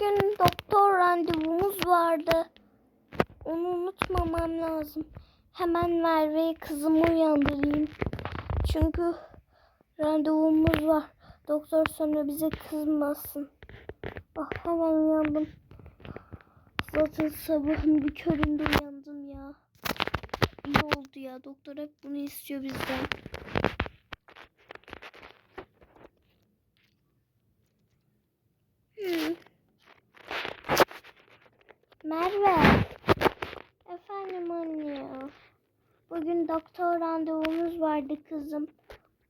bugün doktor randevumuz vardı. Onu unutmamam lazım. Hemen Merve'yi kızımı uyandırayım. Çünkü randevumuz var. Doktor sonra bize kızmasın. Ah hemen uyandım. Zaten sabahın bir köründe uyandım ya. İyi oldu ya. Doktor hep bunu istiyor bizden. Merve. Efendim anne. Bugün doktor randevumuz vardı kızım.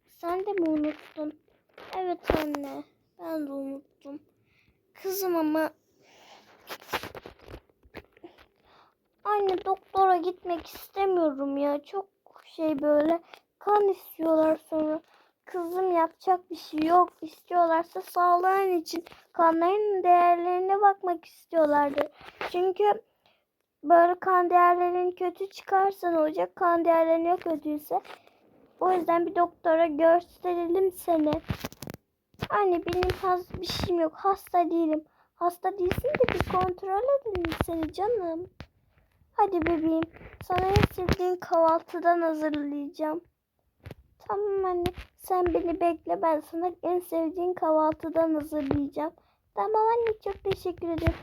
Sen de mi unuttun? Evet anne. Ben de unuttum. Kızım ama Anne doktora gitmek istemiyorum ya. Çok şey böyle kan istiyorlar sonra. Kızım yapacak bir şey yok. İstiyorlarsa sağlığın için kanların değerlerine bakmak istiyorlardır. Çünkü böyle kan değerlerin kötü çıkarsa ne olacak? Kan değerlerin ya kötüyse. O yüzden bir doktora gösterelim seni. Anne benim has bir şeyim yok. Hasta değilim. Hasta değilsin de bir kontrol edelim seni canım. Hadi bebeğim. Sana en sevdiğin kahvaltıdan hazırlayacağım. Tamam anne. Sen beni bekle. Ben sana en sevdiğin kahvaltıdan hazırlayacağım. Tamam anne. Çok teşekkür ederim.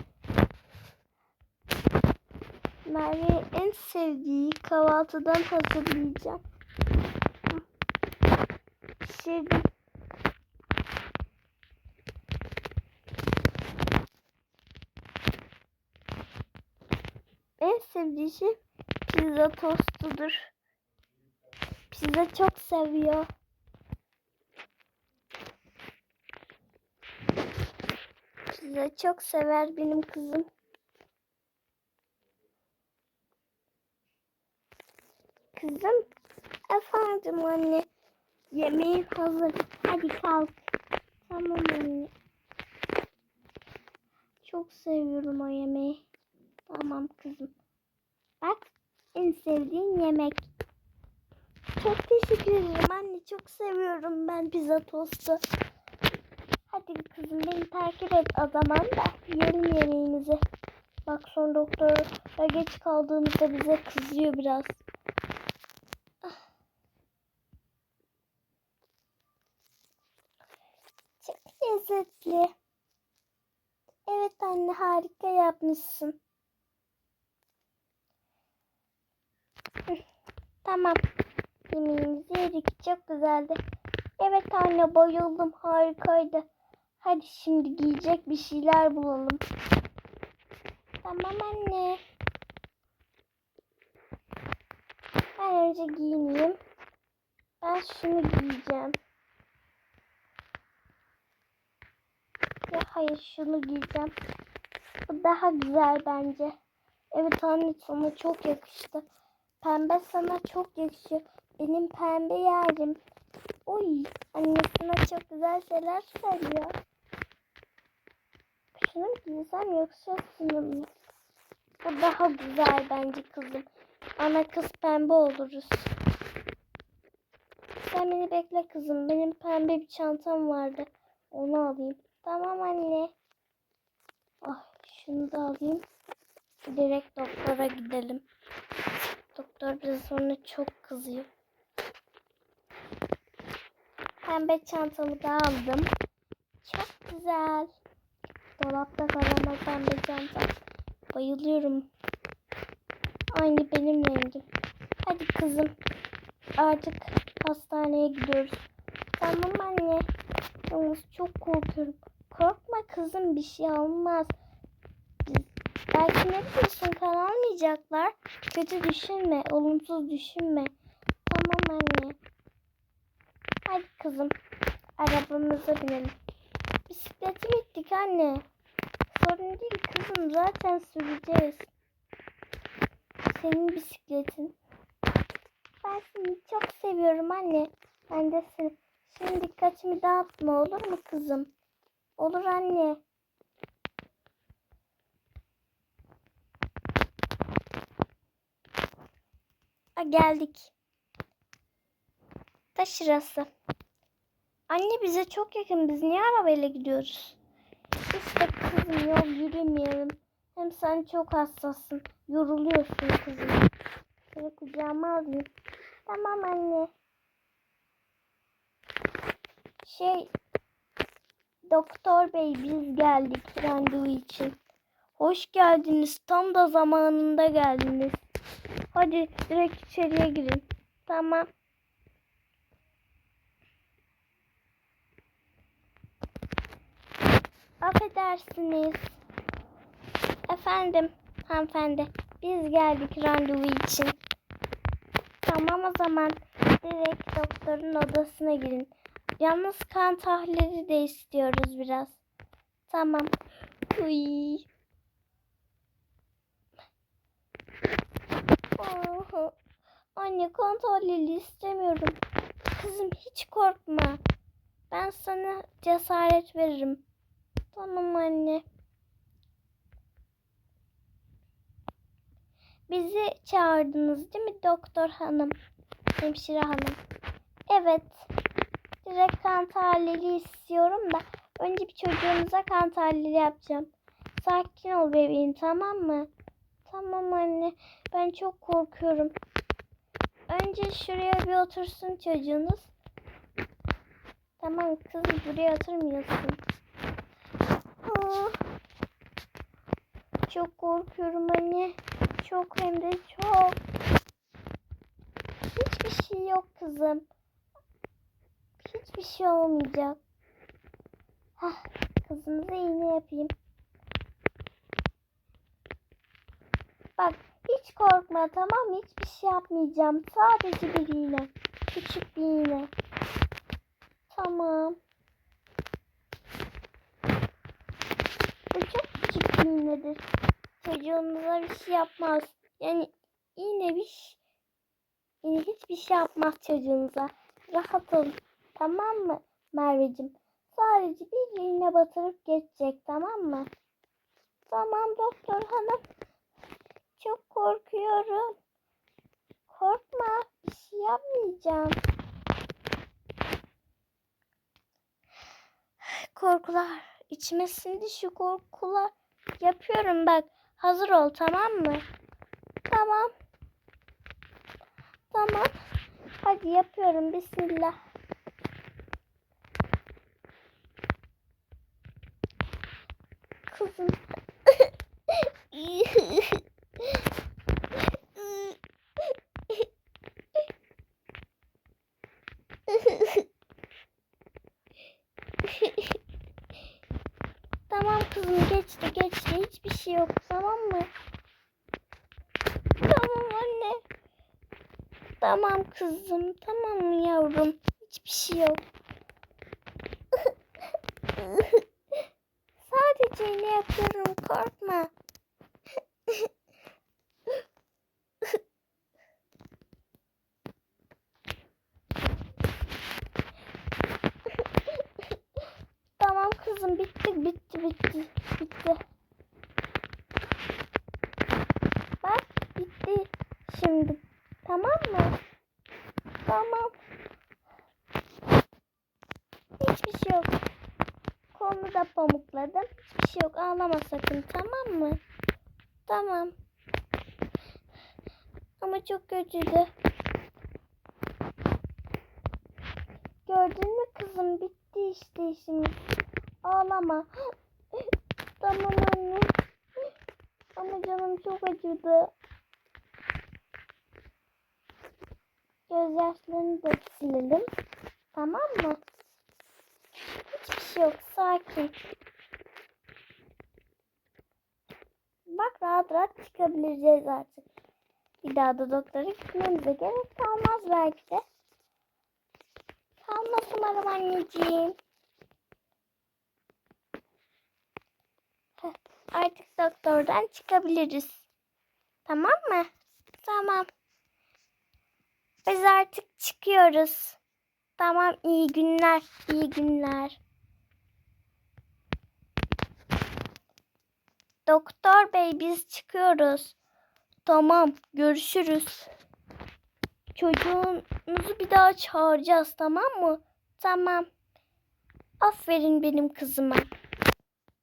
Merve'ye en sevdiği kahvaltıdan hazırlayacağım. Pişirdim. En sevdiği şey pizza tostudur. Pizza çok seviyor. Pizza çok sever benim kızım. Kızım, efendim anne. Yemeğin hazır. Hadi kalk. Tamam anne. Çok seviyorum o yemeği. Tamam kızım. Bak en sevdiğin yemek. Çok teşekkür ederim anne. Çok seviyorum ben pizza tostu. Hadi kızım beni takip et o zaman da yiyelim yemeğimizi. Bak son doktora geç kaldığımızda bize kızıyor biraz. Ah. Çok lezzetli. Evet anne harika yapmışsın. Tamam. Yemeğimizi yedik. Çok güzeldi. Evet anne bayıldım. Harikaydı. Hadi şimdi giyecek bir şeyler bulalım. Tamam anne. Ben önce giyineyim. Ben şunu giyeceğim. Ya hayır şunu giyeceğim. Bu daha güzel bence. Evet anne sana çok yakıştı. Pembe sana çok yakışıyor. Benim pembe yerim. Oy anne sana çok güzel şeyler söylüyor. Şunu giysem yoksa şunu? Bu daha güzel bence kızım. Ana kız pembe oluruz. Sen beni bekle kızım. Benim pembe bir çantam vardı. Onu alayım. Tamam anne. Ah şunu da alayım. Direkt doktora gidelim. Doktor bize sonra çok kızıyor. Pembe çantamı da aldım. Çok güzel. Dolapta kalan o pembe çanta. Bayılıyorum. Aynı benim rengim. Hadi kızım. Artık hastaneye gidiyoruz. Tamam anne. Yalnız çok korkuyorum. Korkma kızım bir şey olmaz. Belki ne biliyorsun kan almayacaklar. Kötü düşünme. Olumsuz düşünme. Tamam anne. Hadi kızım. Arabamıza binelim. Bisikleti bittik anne. Sorun değil kızım. Zaten süreceğiz. Senin bisikletin. Ben seni çok seviyorum anne. Ben de seni. Şimdi dikkatimi dağıtma olur mu kızım? Olur anne. Geldik. Da şurası. Anne bize çok yakın. Biz niye arabayla gidiyoruz? İşte kızım yok yürümeyelim. Hem sen çok hassassın. Yoruluyorsun kızım. Seni kucağıma alayım. Tamam anne. Şey doktor bey biz geldik randevu için. Hoş geldiniz. Tam da zamanında geldiniz. Hadi direkt içeriye girin. Tamam. Affedersiniz. Efendim, hanımefendi. Biz geldik randevu için. Tamam o zaman direkt doktorun odasına girin. Yalnız kan tahlili de istiyoruz biraz. Tamam. Uy. Anne kan tahlili istemiyorum. Kızım hiç korkma. Ben sana cesaret veririm. Tamam anne. Bizi çağırdınız değil mi doktor hanım? Hemşire hanım. Evet. Direkt kan tahlili istiyorum da önce bir çocuğumuza kan tahlili yapacağım. Sakin ol bebeğim tamam mı? Tamam anne. Ben çok korkuyorum. Önce şuraya bir otursun çocuğunuz. Tamam kızım buraya oturmuyorsun. Ah. Çok korkuyorum anne. Çok hem de çok. Hiçbir şey yok kızım. Hiçbir şey olmayacak. Hah, kızımıza iğne yapayım. Bak hiç korkma tamam? Hiçbir şey yapmayacağım. Sadece bir iğne. Küçük bir iğne. Tamam. Bu çok küçük bir iğnedir. Çocuğumuza bir şey yapmaz. Yani iğne bir şey. Yine hiçbir şey yapmaz çocuğunuza. Rahat olun. Tamam mı Merveciğim? Sadece bir iğne batırıp geçecek tamam mı? Tamam doktor hanım. Çok korkuyorum. Korkma. Bir şey yapmayacağım. Korkular. içime sindi şu korkular. Yapıyorum bak. Hazır ol tamam mı? Tamam. Tamam. Hadi yapıyorum. Bismillah. Kızım. tamam kızım geçti geçti. Hiçbir şey yok tamam mı? Tamam anne. Tamam kızım. Tamam yavrum? Hiçbir şey yok. Sadece ne yapıyorum korkma. tamam kızım bitti bitti bitti bitti. Bak bitti şimdi. Tamam mı? Tamam. Hiçbir şey yok. Kolunu da pamukladım. Hiçbir şey yok. Ağlama sakın. Tamam mı? Tamam. Ama çok kötüydü. Gördün mü kızım? Bitti işte işimiz. Ağlama. tamam anne. Ama canım çok acıdı. Gözyaşlarını da silelim. Tamam mı? Hiçbir şey yok. Sakin. Bak rahat rahat çıkabileceğiz artık. Bir daha da doktora gitmemize gerek kalmaz belki de. Kalmaz umarım anneciğim. Artık doktordan çıkabiliriz. Tamam mı? Tamam. Biz artık çıkıyoruz. Tamam iyi günler. iyi günler. Doktor bey biz çıkıyoruz. Tamam görüşürüz. Çocuğunuzu bir daha çağıracağız tamam mı? Tamam. Aferin benim kızıma.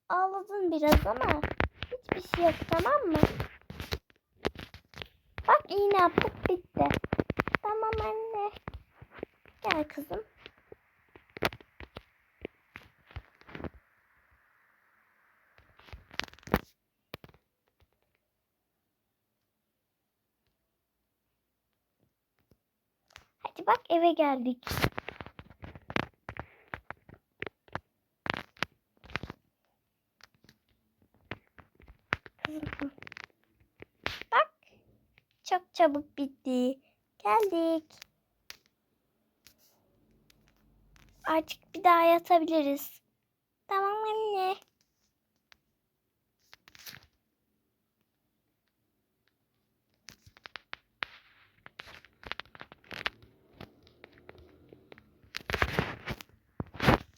ağladın biraz ama hiçbir şey yok tamam mı? Bak iğne yaptık bitti. Tamam anne. Gel kızım. Hadi bak eve geldik. Kızım. Bak. Çok çabuk bitti. Geldik. Artık bir daha yatabiliriz. Tamam anne.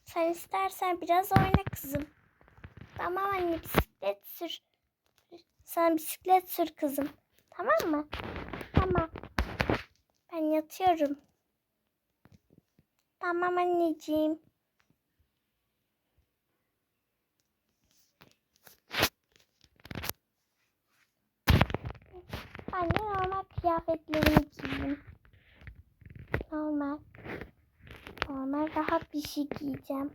Sen istersen biraz oyna kızım. Tamam anne bisiklet sür. Sen bisiklet sür kızım. Tamam mı? Ben yatıyorum. Tamam anneciğim. Ben de normal kıyafetlerimi giyeyim. Normal. Normal rahat bir şey giyeceğim.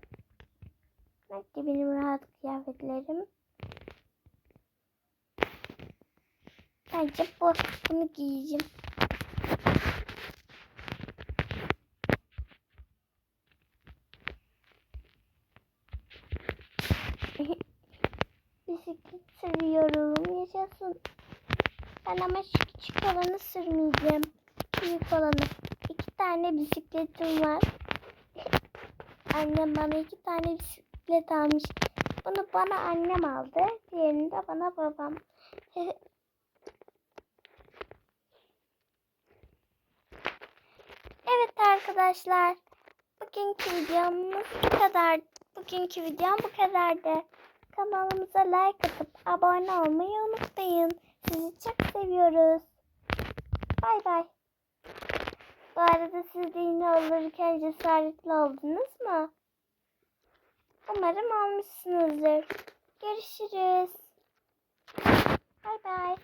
Belki benim rahat kıyafetlerim. Bence bu, bunu giyeceğim. Bisiklet sürüyorum. Yaşasın. Ben ama şu küçük olanı sürmeyeceğim. Büyük olanı. İki tane bisikletim var. Annem bana iki tane bisiklet almış. Bunu bana annem aldı. Diğerini de bana babam. evet arkadaşlar. Bugünkü videomuz bu kadar. Bugünkü videom bu kadardı. Kanalımıza like atıp abone olmayı unutmayın. Sizi çok seviyoruz. Bay bay. Bu arada siz de yine olurken cesaretli oldunuz mu? Umarım olmuşsunuzdur. Görüşürüz. Bay bay.